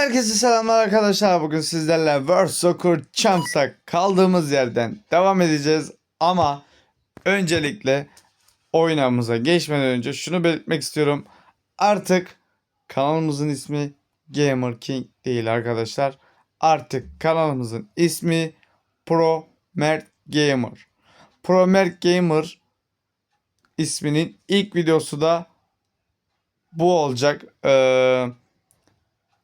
Herkese selamlar arkadaşlar. Bugün sizlerle World Soccer Champs'a kaldığımız yerden devam edeceğiz. Ama öncelikle oyunumuza geçmeden önce şunu belirtmek istiyorum. Artık kanalımızın ismi Gamer King değil arkadaşlar. Artık kanalımızın ismi Pro Mert Gamer. Pro Mert Gamer isminin ilk videosu da bu olacak. Ee,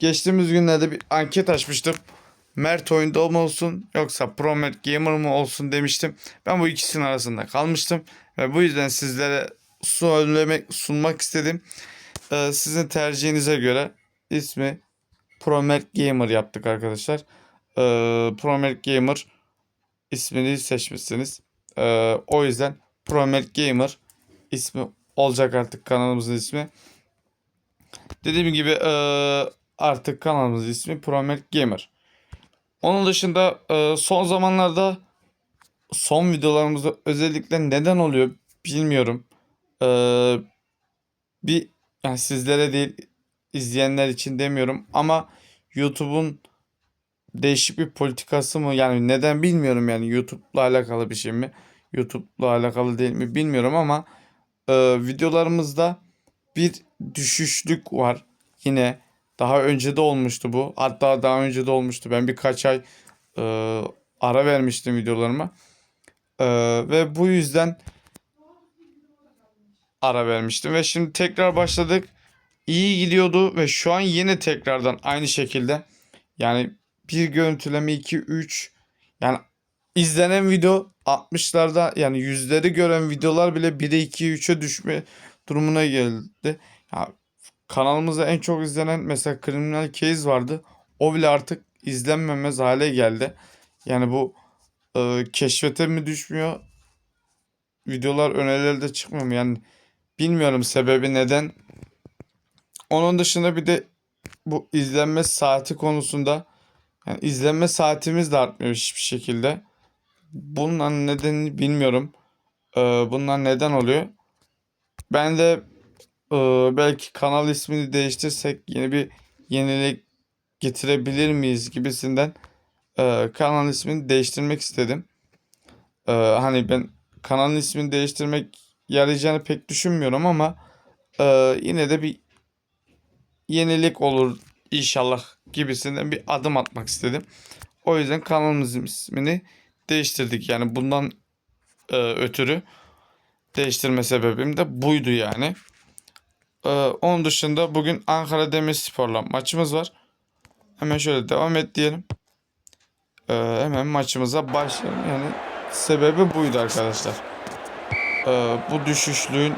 geçtiğimiz günlerde bir anket açmıştım. Mert oyunda mı olsun yoksa Pro Mert Gamer mı olsun demiştim. Ben bu ikisinin arasında kalmıştım. Ve bu yüzden sizlere söylemek, sunmak istedim. Ee, sizin tercihinize göre ismi Pro Mert Gamer yaptık arkadaşlar. Ee, Pro Mert Gamer ismini seçmişsiniz. Ee, o yüzden Pro Mert Gamer ismi olacak artık kanalımızın ismi. Dediğim gibi eee, artık kanalımızın ismi Promet Gamer. Onun dışında eee, son zamanlarda son videolarımızda özellikle neden oluyor bilmiyorum. Eee, bir yani sizlere değil izleyenler için demiyorum ama YouTube'un değişik bir politikası mı yani neden bilmiyorum yani YouTube'la alakalı bir şey mi? YouTube'la alakalı değil mi bilmiyorum ama eee, videolarımızda bir düşüşlük var. Yine daha önce de olmuştu bu. Hatta daha önce de olmuştu. Ben birkaç ay e, ara vermiştim videolarıma. E, ve bu yüzden ara vermiştim. Ve şimdi tekrar başladık. İyi gidiyordu ve şu an yine tekrardan aynı şekilde. Yani bir görüntüleme 2 3 yani izlenen video 60'larda yani yüzleri gören videolar bile 1'e 2'ye 3'e düşme durumuna geldi. Ya, kanalımızda en çok izlenen mesela Criminal Case vardı. O bile artık izlenmemez hale geldi. Yani bu e, keşfete mi düşmüyor? Videolar önerilerde çıkmıyor mu? Yani bilmiyorum sebebi neden. Onun dışında bir de bu izlenme saati konusunda yani izlenme saatimiz de artmıyor hiçbir şekilde. Bunun nedenini bilmiyorum. Ee, bunlar neden oluyor? Ben de e, belki kanal ismini değiştirsek yeni bir yenilik getirebilir miyiz gibisinden e, kanal ismini değiştirmek istedim. E, hani ben kanalın ismini değiştirmek yarayacağını pek düşünmüyorum ama e, yine de bir yenilik olur inşallah gibisinden bir adım atmak istedim. O yüzden kanalımızın ismini değiştirdik. Yani bundan ötürü değiştirme sebebim de buydu yani. Ee, onun dışında bugün Ankara Demirspor'la maçımız var. Hemen şöyle devam et diyelim. Ee, hemen maçımıza başlayalım. Yani sebebi buydu arkadaşlar. Ee, bu düşüşlüğün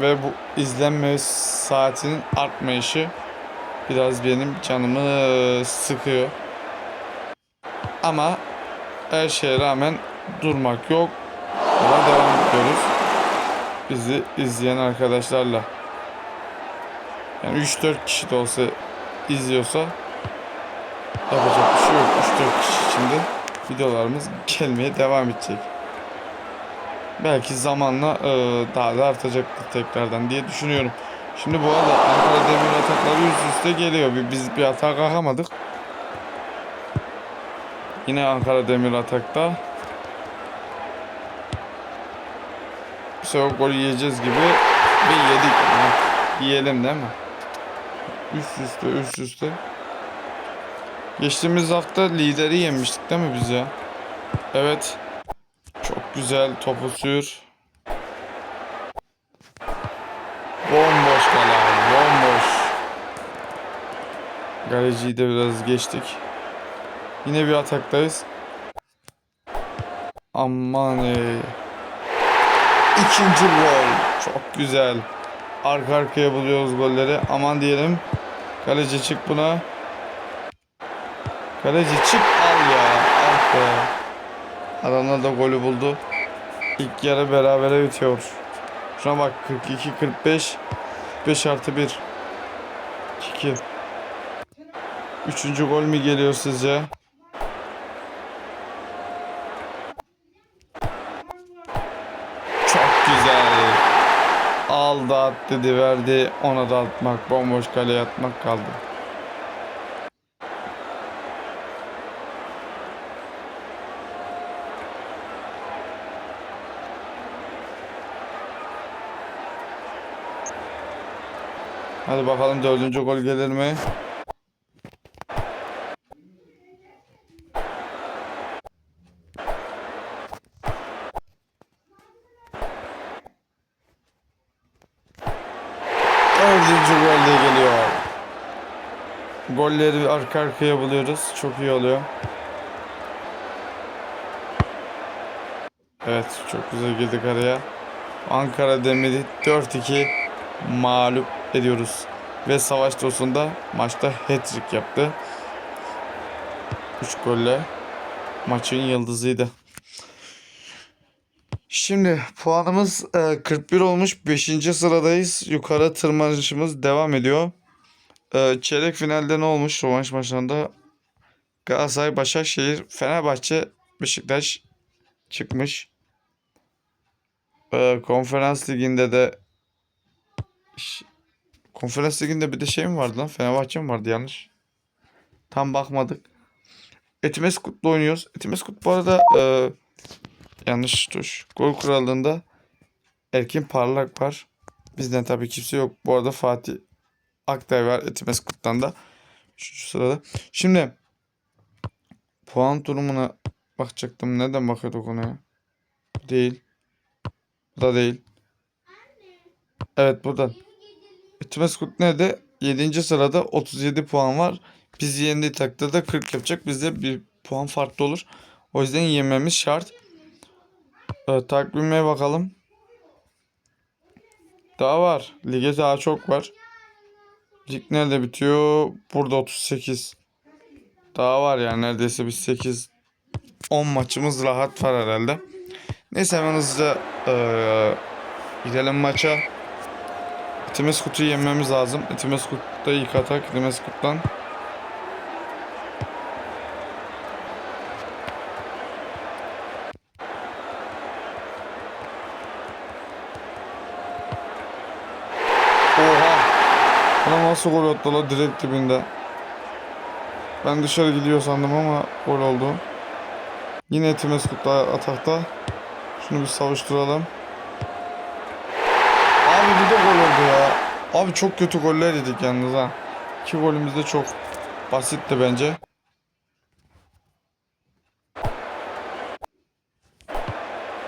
ve bu izlenme saatinin artmayışı biraz benim canımı sıkıyor. Ama her şeye rağmen durmak yok. Yola devam ediyoruz. Bizi izleyen arkadaşlarla. Yani 3-4 kişi de olsa izliyorsa yapacak bir şey yok. 3-4 kişi içinde videolarımız gelmeye devam edecek. Belki zamanla e, daha da artacaktır tekrardan diye düşünüyorum. Şimdi bu arada Ankara Demir atakları üst üste geliyor. Biz bir atağa kalkamadık. Yine Ankara Demir atakta. Sefer gol yiyeceğiz gibi ve yedik. Ha, yiyelim değil mi? Üst üste üst üste. Geçtiğimiz hafta lideri yemiştik değil mi biz ya? Evet. Çok güzel topu sür. Bomboş kale bomboş. Galeciyi de biraz geçtik. Yine bir ataktayız. Aman ey. İkinci gol. Çok güzel. Arka arkaya buluyoruz golleri. Aman diyelim. Kaleci çık buna. Kaleci çık al ya. Ah. Adamlar da golü buldu. İlk yarı berabere bitiyor. Şuna bak 42-45. 5 artı 1. 2. Üçüncü gol mü geliyor sizce? Al da at dedi verdi. Ona da atmak. Bomboş kaleye atmak kaldı. Hadi bakalım dördüncü gol gelir mi? Dördüncü gol de geliyor. Golleri arka arkaya buluyoruz. Çok iyi oluyor. Evet çok güzel girdik araya. Ankara Demir'i 4-2 mağlup ediyoruz. Ve savaş dostunda maçta hat-trick yaptı. 3 golle maçın yıldızıydı. Şimdi puanımız e, 41 olmuş. 5. sıradayız. Yukarı tırmanışımız devam ediyor. E, Çeyrek finalde ne olmuş? Rövanş maçlarında Galatasaray, Başakşehir, Fenerbahçe, Beşiktaş çıkmış. E, Konferans liginde de Konferans liginde bir de şey mi vardı lan? Fenerbahçe mi vardı yanlış? Tam bakmadık. Etimeskut'la oynuyoruz. Etimeskut bu arada e, yanlış tuş. Gol kuralında Erkin Parlak var. Bizden tabii kimse yok. Bu arada Fatih Aktay var Etimeskut'tan da. Şu sırada. Şimdi puan durumuna bakacaktım. Neden bakıyorduk ona? Değil. Bu da değil. Evet buradan. Etimeskut nerede? 7. sırada 37 puan var. Biz yendiği takdirde 40 yapacak. Bizde bir puan farklı olur. O yüzden yememiz şart. Evet, takvime bakalım. Daha var. Lige daha çok var. Lig nerede bitiyor? Burada 38. Daha var yani neredeyse bir 8 10 maçımız rahat var herhalde. Neyse hemen hızlıca eee, gidelim maça. Etimeskut'u yenmemiz lazım. Etimeskut'ta ilk atak Etimeskut'tan. Oha! Ulan nasıl gol attı direkt dibinde. Ben dışarı gidiyor sandım ama gol oldu. Yine Etimeskut'ta atakta. Şunu bir savuşturalım. Abi bir de gol oldu ya. Abi çok kötü goller yedik yalnız ha. İki golümüz de çok basitti bence.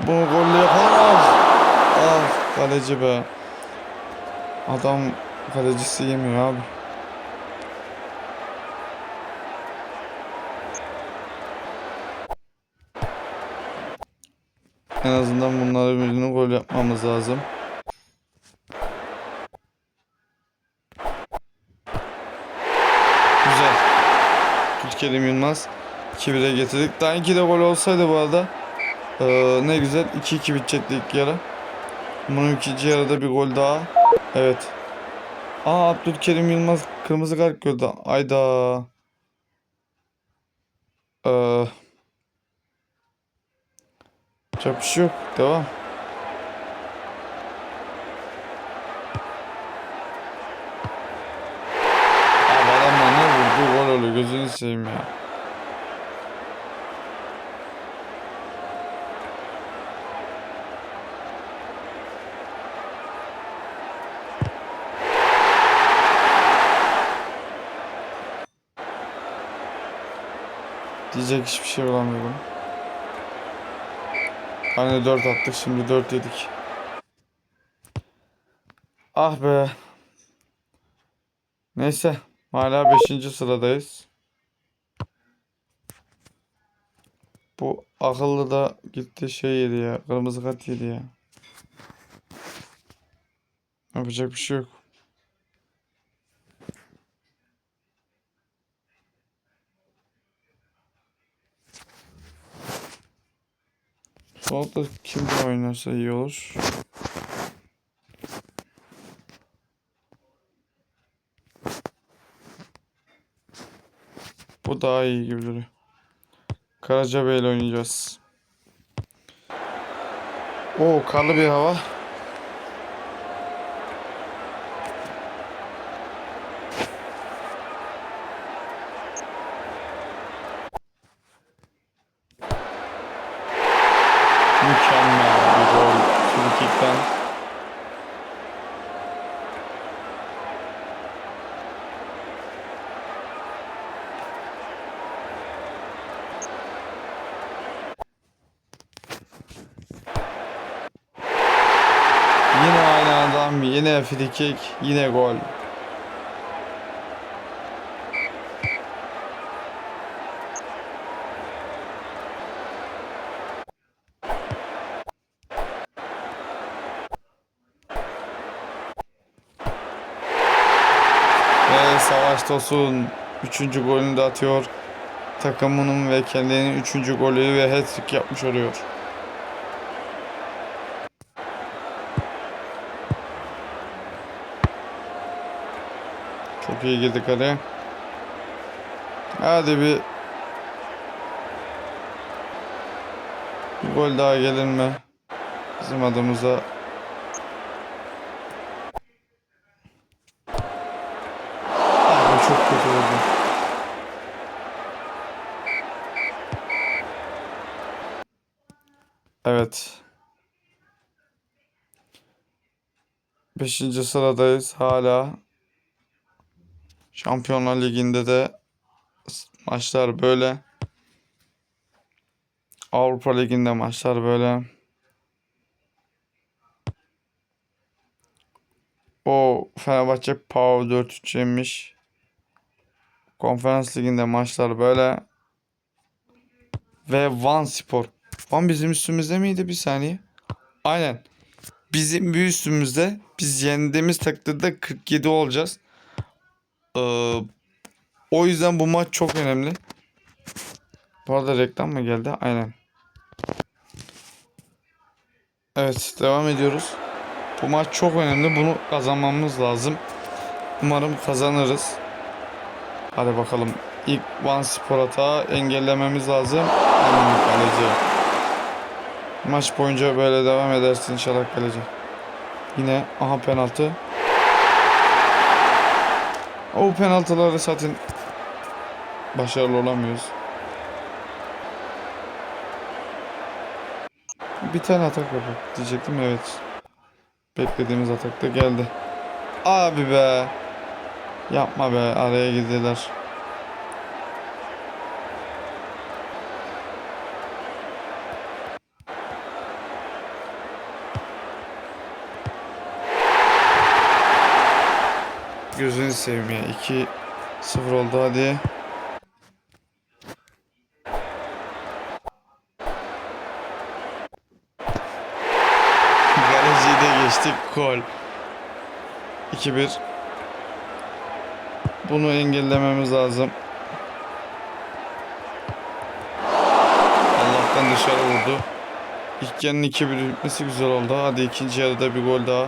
Bunu golle yapalım. Ah kaleci be. Adam kalecisi yemiyor abi. En azından bunları birini gol yapmamız lazım. Güzel. Türkiye'de Yılmaz 2-1'e getirdik. Daha 2 de gol olsaydı bu arada eee, ne güzel 2-2 bitecekti ilk yarı. Bunun ikinci yarıda bir gol daha. Evet. Aa Abdülkerim Yılmaz kırmızı kart gördü. Ayda. Eee Yapacak bir şey yok. Devam. Abi adamlar ne vurdu gol oluyor gözünü seveyim ya. Diyecek hiçbir şey bulamıyorum. Hani 4 attık şimdi 4 yedik. Ah be. Neyse. Hala 5. sıradayız. Bu akıllı da gitti şey yedi ya. Kırmızı kart yedi ya. Yapacak bir şey yok. Solda kim oynarsa iyi olur. Bu daha iyi gibi duruyor. Karacabey ile oynayacağız. Oo karlı bir hava. Yine free kick, yine gol. Ve Savaş Tosun 3. golünü de atıyor. Takımının ve kendinin 3. golü ve hat-trick yapmış oluyor. Çok iyi girdik araya. Hadi bir bir gol daha gelir mi? Bizim adımıza Abi çok kötü oldu. Evet. Beşinci sıradayız hala. Şampiyonlar Ligi'nde de maçlar böyle. Avrupa Ligi'nde maçlar böyle. O Fenerbahçe Power 4-3 yenmiş. Konferans Ligi'nde maçlar böyle. Ve Van Spor. Van bizim üstümüzde miydi? Bir saniye. Aynen. Bizim bir üstümüzde. Biz yendiğimiz takdirde 47 olacağız. Ee, o yüzden bu maç çok önemli. Bu arada reklam mı geldi? Aynen. Evet devam ediyoruz. Bu maç çok önemli. Bunu kazanmamız lazım. Umarım kazanırız. Hadi bakalım. İlk Van Spor hata engellememiz lazım. Hemen kaleci. Maç boyunca böyle devam edersin inşallah kaleci. Yine aha penaltı. O penaltıları zaten başarılı olamıyoruz. Bir tane atak yapalım diyecektim evet. Beklediğimiz atak da geldi. Abi be. Yapma be araya girdiler. Gözünü seveyim ya. 2-0 oldu hadi. Kaleciyi de geçtik. Gol. 2-1. Bunu engellememiz lazım. Allah'tan dışarı vurdu. İlk yarının 2-1 bitmesi güzel oldu. Hadi ikinci yarıda bir gol daha.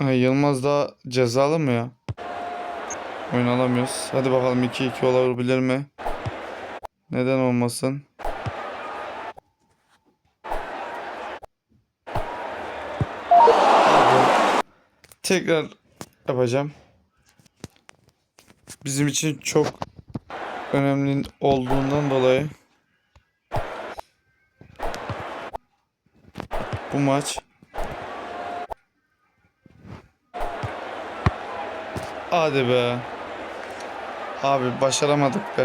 Yılmaz da cezalı mı ya? Oyun alamıyoruz. Hadi bakalım 2-2 olabilir mi? Neden olmasın? Tekrar yapacağım. Bizim için çok önemli olduğundan dolayı bu maç Hadi be. Abi başaramadık be.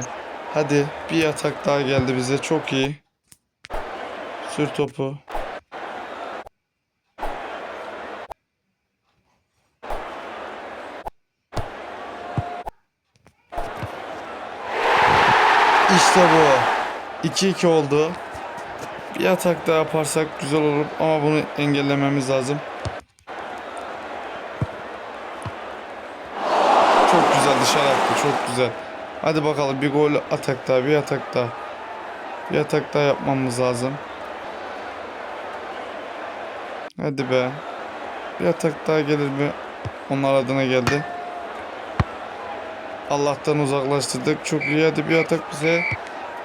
Hadi bir atak daha geldi bize. Çok iyi. Sür topu. İşte bu. 2-2 oldu. Bir atak daha yaparsak güzel olur ama bunu engellememiz lazım. Çok güzel dışarı attı. Çok güzel. Hadi bakalım bir gol atak daha, bir atak daha. Bir atak daha yapmamız lazım. Hadi be. Bir atak daha gelir mi? Onlar adına geldi. Allah'tan uzaklaştırdık. Çok iyi. Hadi bir atak bize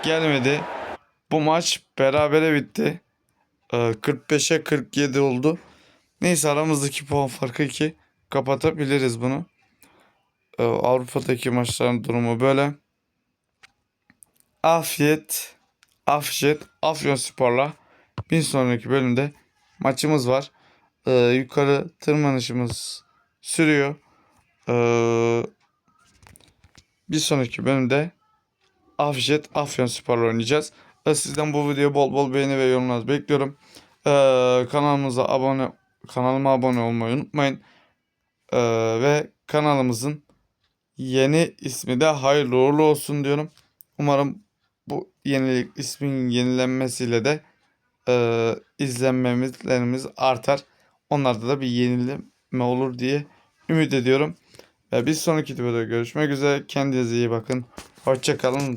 gelmedi. Bu maç berabere bitti. Ee, 45'e 47 oldu. Neyse aramızdaki puan farkı 2. Kapatabiliriz bunu. Ee, Avrupa'daki maçların durumu böyle. Afiyet, Afşet, Afyonspor'la bir sonraki bölümde maçımız var. Ee, yukarı tırmanışımız sürüyor. Ee, bir sonraki bölümde Afşet, Afyonspor'la oynayacağız. Ve sizden bu videoya bol bol beğeni ve yorumlar bekliyorum. Ee, kanalımıza abone kanalıma abone olmayı unutmayın. Ee, ve kanalımızın yeni ismi de hayırlı uğurlu olsun diyorum. Umarım bu yenilik ismin yenilenmesiyle de e, izlenmelerimiz artar. Onlarda da bir yenileme olur diye ümit ediyorum. Ve bir sonraki videoda görüşmek üzere. Kendinize iyi bakın. Hoşçakalın.